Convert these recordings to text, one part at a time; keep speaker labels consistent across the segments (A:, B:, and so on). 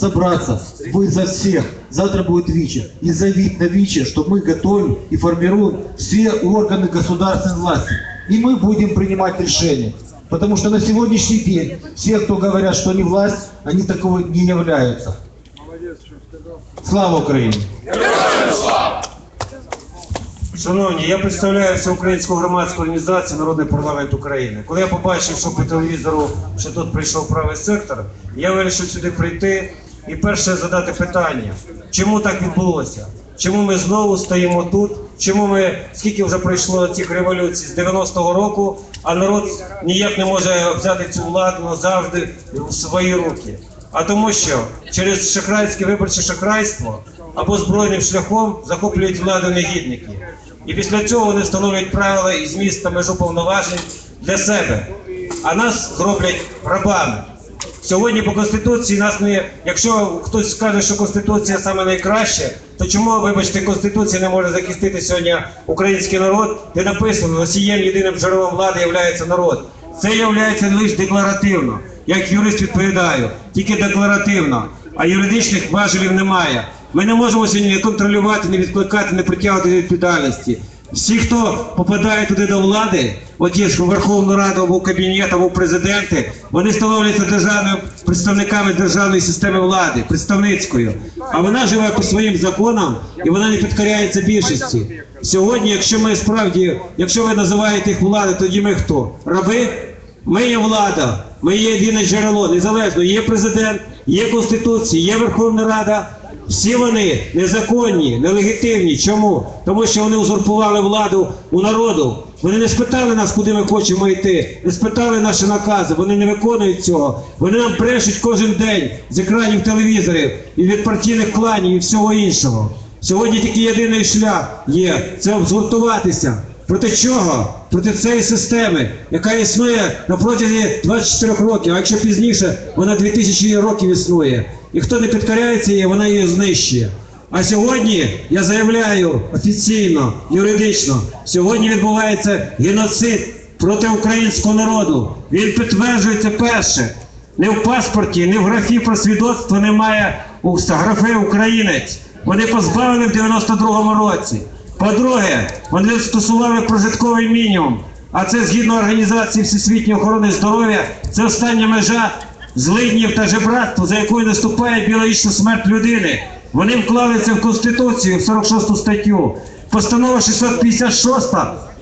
A: собраться, вы за всех. Завтра будет ВИЧе. И заявить на ВИЧе, что мы готовим и формируем все органы государственной власти. И мы будем принимать решения. Потому что на сегодняшний день все, кто говорят, что они власть, они таковой не являются. Слава Украине!
B: Шановні, я представляю всеукраїнську громадську організацію Народний парламент України. Коли я побачив, що по телевізору, що тут прийшов правий сектор, я вирішив сюди прийти і перше задати питання, чому так відбулося? Чому ми знову стоїмо тут? Чому ми скільки вже пройшло цих революцій з 90-го року, а народ ніяк не може взяти цю владу назавжди в свої руки? А тому, що через шахрайське виборче шахрайство або збройним шляхом захоплюють владу негідники. І після цього вони встановлюють правила і зміст та межу повноважень для себе, а нас зроблять рабами. Сьогодні по конституції нас не. Якщо хтось скаже, що конституція саме найкраща, то чому, вибачте, конституція не може захистити сьогодні український народ, де написано носієм єдиним джерелом влади є народ. Це є лише декларативно. Як юрист відповідаю, тільки декларативно, а юридичних важелів немає. Ми не можемо сьогодні не контролювати, не відкликати, не притягувати до відповідальності. Всі, хто попадає туди до влади, от є у Верховну Раду або кабінет, або президенти, вони становляться державними представниками державної системи влади, представницькою. А вона живе по своїм законам і вона не підкоряється більшості. Сьогодні, якщо ми справді, якщо ви називаєте їх влади, тоді ми хто? Раби? Ми є влада, ми є єдине джерело, незалежно. Є президент, є Конституція, є Верховна Рада. Всі вони незаконні, нелегітимні. Чому? Тому що вони узурпували владу у народу. Вони не спитали нас, куди ми хочемо йти, не спитали наші накази, вони не виконують цього. Вони нам брешуть кожен день з екранів телевізорів і від партійних кланів і всього іншого. Сьогодні тільки єдиний шлях є це згуртуватися. Проти чого? Проти цієї системи, яка існує на протязі 24 років, а якщо пізніше, вона 2000 років існує. І хто не підкоряється їй, вона її знищує. А сьогодні я заявляю офіційно, юридично, сьогодні відбувається геноцид проти українського народу. Він підтверджується перше. Не в паспорті, не в графі про свідоцтво немає графи українець. Вони позбавили в 92-му році. По-друге, вони стосували прожитковий мінімум. А це згідно організації Всесвітньої охорони здоров'я, це остання межа злиднів та жебратства, за якою наступає біологічна смерть людини. Вони вклали це в Конституцію, в 46 статтю. Постанова 656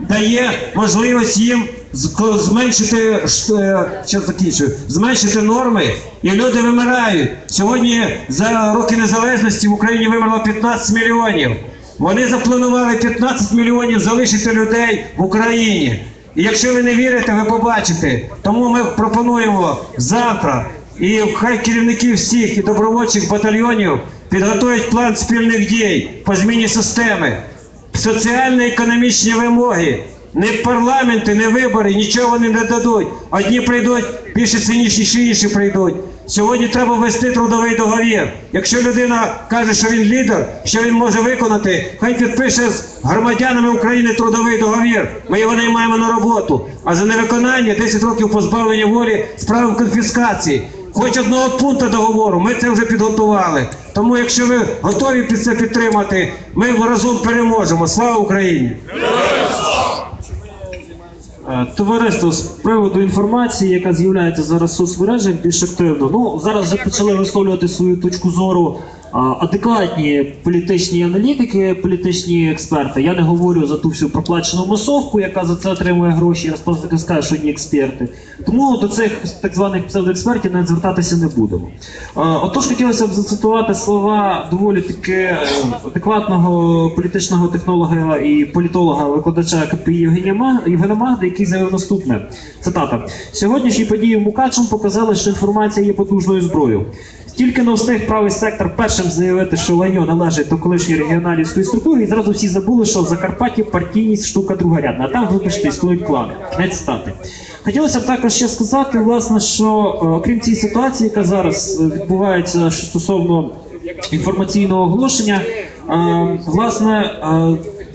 B: дає можливість їм зменшити е, що закінчую, зменшити норми, і люди вимирають. Сьогодні за роки незалежності в Україні вимерло 15 мільйонів. Вони запланували 15 мільйонів залишити людей в Україні. І якщо ви не вірите, ви побачите. Тому ми пропонуємо завтра. І хай керівники всіх і добровольчих батальйонів підготують план спільних дій по зміні системи, соціально-економічні вимоги. Не парламенти, не вибори, нічого вони не дадуть. Одні прийдуть більше цинічніші, інші прийдуть. Сьогодні треба ввести трудовий договір. Якщо людина каже, що він лідер, що він може виконати, хай підпише з громадянами України трудовий договір. Ми його наймаємо на роботу. А за невиконання 10 років позбавлення волі з правом конфіскації. Хоч одного пункту договору, ми це вже підготували. Тому, якщо ви готові під це підтримати, ми разом переможемо. Слава Україні!
C: Е, Товариство з приводу інформації, яка з'являється зараз в соцмережах більш активно. Ну зараз вже почали висловлювати свою точку зору адекватні політичні аналітики, політичні експерти. Я не говорю за ту всю проплачену масовку, яка за це отримує гроші. Я скажу, що одні експерти. Тому до цих так званих псевдоекспертів навіть звертатися не будемо. Отож, хотілося б зацитувати слова доволі таки е, адекватного політичного технолога і політолога, викладача КПІ Євгена Магди, який заявив наступне. Цитата: сьогоднішні події в Мукачеві показали, що інформація є потужною зброєю. Тільки не встиг правий сектор першим заявити, що Ланьо належить до колишньої регіоналівської структури, і зразу всі забули, що в Закарпатті партійність штука другорядна, а там, вибачте, існують клани. Кінець цитати. Хотілося б також ще сказати, власне, що е, окрім цієї ситуації, яка зараз е, відбувається стосовно інформаційного оголошення, е, власне.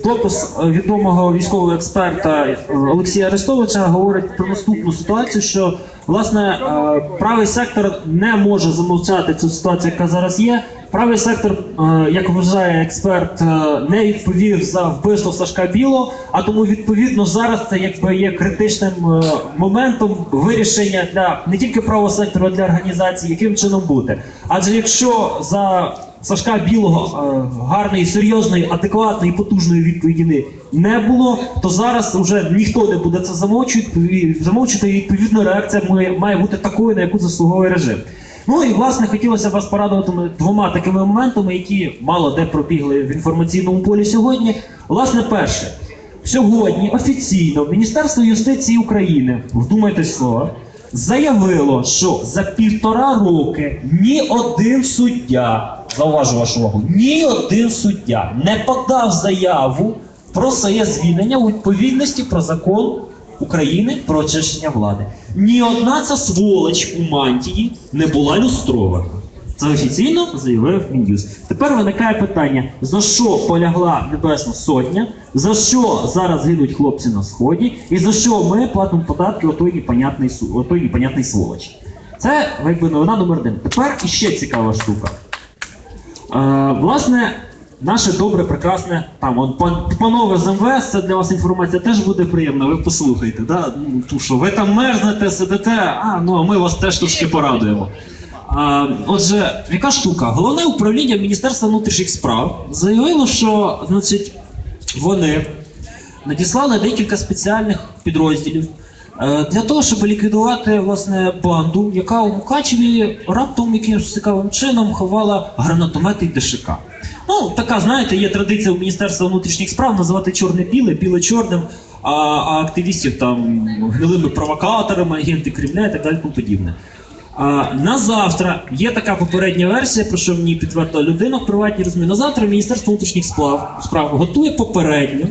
C: Допис відомого військового експерта Олексія Арестовича говорить про наступну ситуацію, що Власне, е, правий сектор не може замовчати цю ситуацію, яка зараз є. Правий сектор, е, як вважає експерт, е, не відповів за вбивство Сашка Біло, а тому відповідно зараз це якби є критичним моментом вирішення для не тільки правого сектору, а для організації, яким чином бути. Адже якщо за Сашка Білого е, гарної, серйозної, адекватної, потужної відповіді не- було, то зараз вже ніхто не буде це замовчувати, замовчувати, і відповідно реакція має, бути такою, на яку заслуговує режим. Ну і власне хотілося б вас порадувати двома такими моментами, які мало де пробігли в інформаційному полі сьогодні. Власне, перше, сьогодні офіційно Міністерство юстиції України, вдумайтесь в слово, заявило, що за півтора роки ні один суддя, зауважу вашу увагу, ні один суддя не подав заяву про своє звільнення у відповідності про закон України про очищення влади. Ні одна ця сволоч у мантії не була люстрована. Це офіційно заявив Мін'юст. Тепер виникає питання: за що полягла Небесна Сотня, за що зараз гинуть хлопці на сході, і за що ми платимо податки отой непонятний су- отой непонятний сволочі. Це якби новина номер один. Тепер іще цікава штука. Е, власне, наше добре, прекрасне, там, он, пан, панове з МВС, це для вас інформація теж буде приємна, ви послухайте. Да? Ну, ту, що ви там мерзнете, сидите, а ну а ми вас теж трошки порадуємо. Отже, яка штука? Головне управління Міністерства внутрішніх справ заявило, що значить, вони надіслали декілька спеціальних підрозділів е, для того, щоб ліквідувати власне банду, яка у Мукачеві раптом якимось цікавим чином ховала гранатомети і ДШК. Ну, така, знаєте, є традиція у Міністерства внутрішніх справ називати чорне біле, біле чорним, а, а активістів там гнилими провокаторами, агенти Кремля і так далі тому подібне. А, на завтра є така попередня версія, про що мені підтвердила людина в приватній розмові. На завтра Міністерство внутрішніх справ, справ готує попередню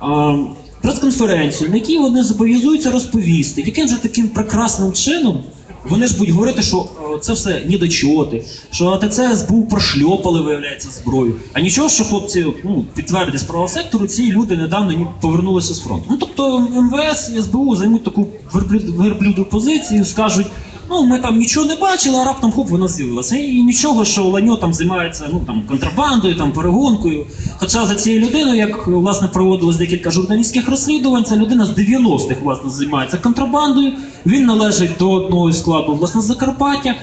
C: а, прес-конференцію, на якій вони зобов'язуються розповісти, яким же таким прекрасним чином вони ж будуть говорити, що е, це все недочоти, що АТЦ СБУ прошльопали, виявляється, зброю. А нічого, що хлопці ну, підтвердять з правого сектору, ці люди недавно ні- повернулися з фронту. Ну тобто МВС і СБУ займуть таку верблюд- верблюду позицію, скажуть. Ну, ми там нічого не бачили, а раптом хоп, вона з'явилася. І нічого, що Ланьо там займається ну там контрабандою, там перегонкою. Хоча за цією людиною, як власне проводилось декілька журналістських розслідувань, ця людина з 90-х власне займається контрабандою. Він належить до одного складу власне Закарпаття.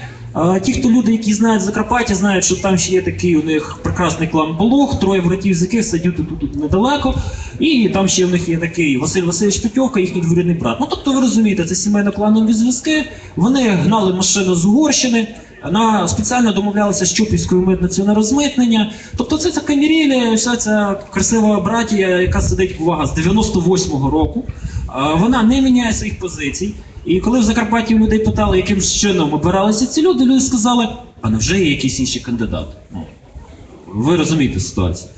C: Ті, хто люди, які знають Закарпаття, знають, що там ще є такий у них прекрасний клан Болох, троє братів, з яких сидять тут, недалеко. І там ще в них є такий Василь Васильович Петьовка, їхній двоюрідний брат. Ну тобто ви розумієте, це сімейно-кланові зв'язки. Вони гнали машину з Угорщини. На спеціально домовлялися з Чупівською митницею на розмитнення. Тобто це ця камірілі, вся ця красива братія, яка сидить увага з 98-го року. Вона не міняє своїх позицій. І коли в Закарпатті людей питали, яким чином обиралися ці люди, люди сказали, а невже є якісь інші кандидати? Ну, ви розумієте ситуацію.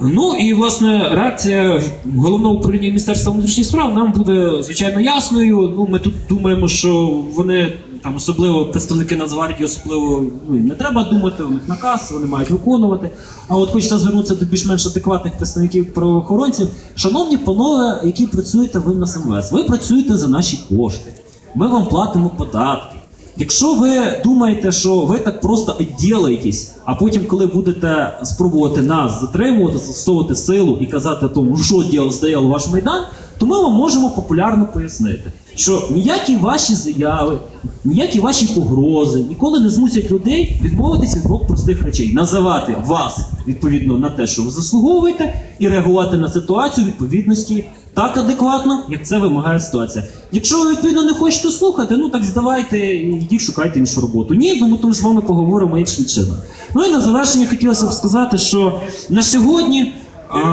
C: Ну і власне реакція головного управління Міністерства внутрішніх справ нам буде звичайно ясною. Ну ми тут думаємо, що вони там особливо представники Нацгвардії, особливо ну, не треба думати, у них наказ, вони мають виконувати. А от хочеться звернутися до більш-менш адекватних представників правоохоронців. Шановні панове, які працюєте ви на СМС, ви працюєте за наші кошти. Ми вам платимо податки. Якщо ви думаєте, що ви так просто відділаєтесь, а потім, коли будете спробувати нас затримувати, застосовувати силу і казати тому, «Ну, що діло здаяв ваш майдан, то ми вам можемо популярно пояснити, що ніякі ваші заяви, ніякі ваші погрози ніколи не змусять людей відмовитися від двох простих речей: називати вас відповідно на те, що ви заслуговуєте, і реагувати на ситуацію відповідності так адекватно, як це вимагає ситуація. Якщо ви відповідно не хочете слухати, ну так здавайте і йдіть шукайте іншу роботу. Ні, ну ми тому з вами поговоримо іншим чином. Ну і на завершення хотілося б сказати, що на сьогодні.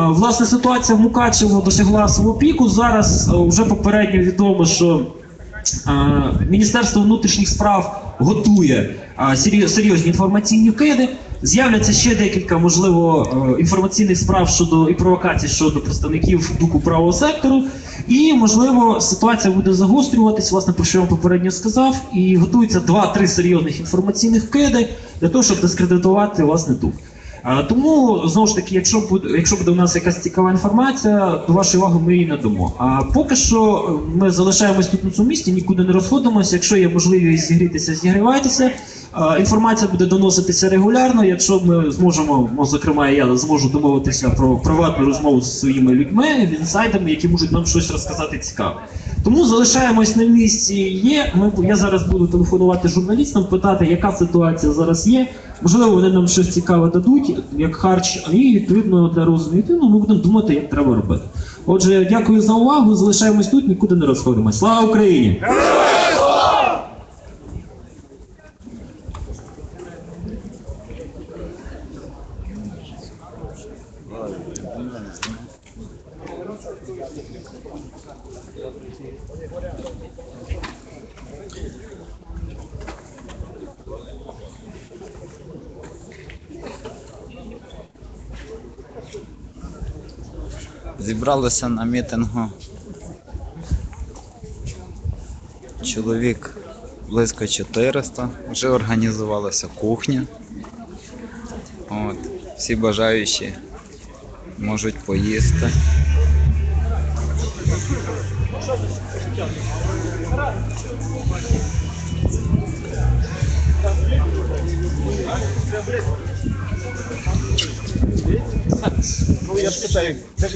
C: Власне, ситуація в Мукачево досягла свого піку. Зараз вже попередньо відомо, що Міністерство внутрішніх справ готує серйозні інформаційні вкиди. З'являться ще декілька, можливо, е, інформаційних справ щодо і провокацій щодо представників духу правого сектору. І, можливо, ситуація буде загострюватись, власне, про що я вам попередньо сказав. І готуються два-три серйозних інформаційних вкиди для того, щоб дискредитувати власне дух. А, Тому знову ж таки, якщо буде, якщо буде у нас якась цікава інформація, до вашої уваги ми її надамо. А поки що е, ми залишаємось тут на цьому місці, нікуди не розходимося. Якщо є можливість зігрітися, зігрівайтеся. Інформація буде доноситися регулярно. Якщо ми зможемо, зокрема, я зможу домовитися про приватну розмову з своїми людьми, інсайдами, які можуть нам щось розказати цікаве. Тому залишаємось на місці. Є. Ми я зараз буду телефонувати журналістам, питати, яка ситуація зараз є. Можливо, вони нам щось цікаве дадуть, як харч, і відповідно для розуму ну, ми будемо думати, як треба робити. Отже, дякую за увагу. Залишаємось тут, нікуди не розходимось. Слава Україні!
D: Зібралося на мітингу чоловік близько 400. Вже організувалася кухня. От, всі бажаючі можуть поїсти. Ну я ж питаю, де ж?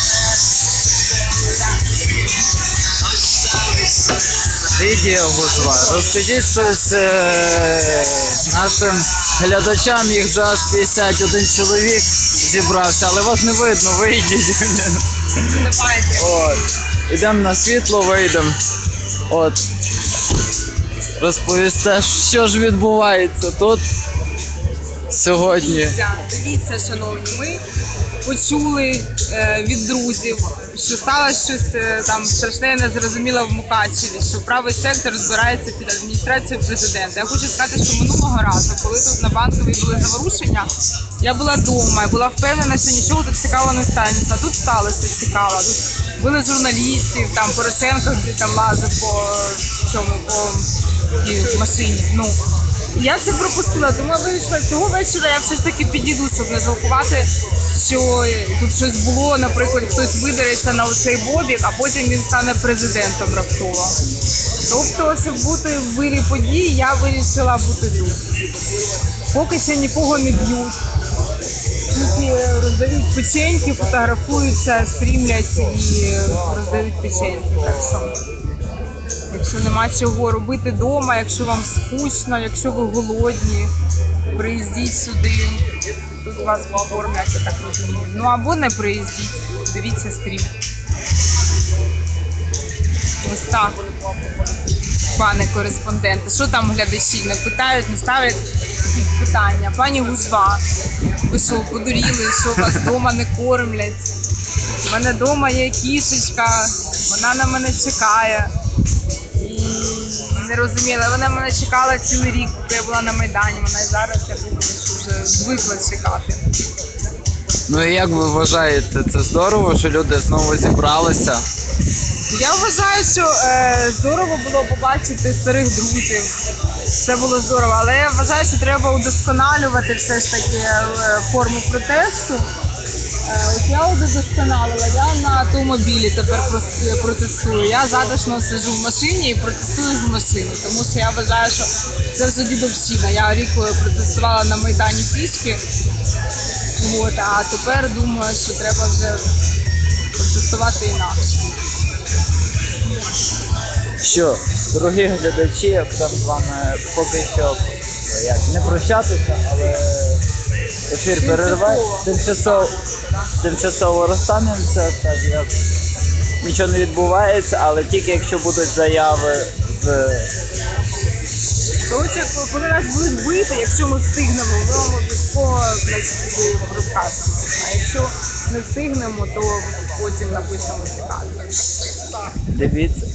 D: Лідія Гузва, розкажіть щось е, нашим глядачам, їх аж 51 чоловік зібрався, але вас не видно, вийдіть. От. Ідемо на світло, вийдемо. От. Розповісте, що ж відбувається тут сьогодні.
E: Дивіться, шановні, ми почули від друзів, що сталося щось е, там страшне, незрозуміле в Мукачеві, що правий сектор збирається під адміністрацією президента. Я хочу сказати, що минулого разу, коли тут на банковій були заворушення, я була вдома, я була впевнена, що нічого тут цікавого не станеться. Тут сталося цікаво. Тут були журналістів, там Порошенко там лазив по цьому по машині. Ну я це пропустила, тому я цього вечора я все ж таки підійду, щоб не жалкувати, що тут щось було, наприклад, хтось видається на оцей бобік, а потім він стане президентом раптово. Тобто, щоб бути в вирі подій, я вирішила бути тут. Поки ще нікого не б'ють. Е, роздають печеньки, фотографуються, стрімлять і роздають печеньки. Так що Якщо нема чого робити вдома, якщо вам скучно, якщо ви голодні, приїздіть сюди. Тут вас покормлять, я так розумію. Ну або не приїздіть, дивіться стрім. Ось так. Пане кореспонденте, що там глядачі не питають, не ставлять якісь питання. Пані Гузва, ви що, подуріли, що вас вдома не кормлять? У мене вдома є кішечка, вона на мене чекає. Не розуміла, вона мене чекала цілий рік, поки я була на Майдані. Вона і зараз я думаю, що вже звикла чекати.
D: Ну і як ви вважаєте, це здорово, що люди знову зібралися?
E: Я вважаю, що е, здорово було побачити старих друзів. Це було здорово, але я вважаю, що треба удосконалювати все ж таки е, форму протесту. Е, От я удосконалила, я на автомобілі тепер протестую. Я затишно сиджу в машині і протестую з машини, тому що я вважаю, що це вже дідовщина. Я рік е, протестувала на Майдані пішки. От, а тепер думаю, що треба вже протестувати інакше.
D: Що, дорогі глядачі, будемо з вами поки що як, не прощатися, але ефір перериває. Тимчасово, тимчасово розстанемося, так як нічого не відбувається, але тільки якщо будуть заяви з
E: Коротше, коли нас будуть бити, якщо ми встигнемо, ми вам обов'язково розкажемо. А якщо не встигнемо, то потім напишемо цікаво.
D: дивіться.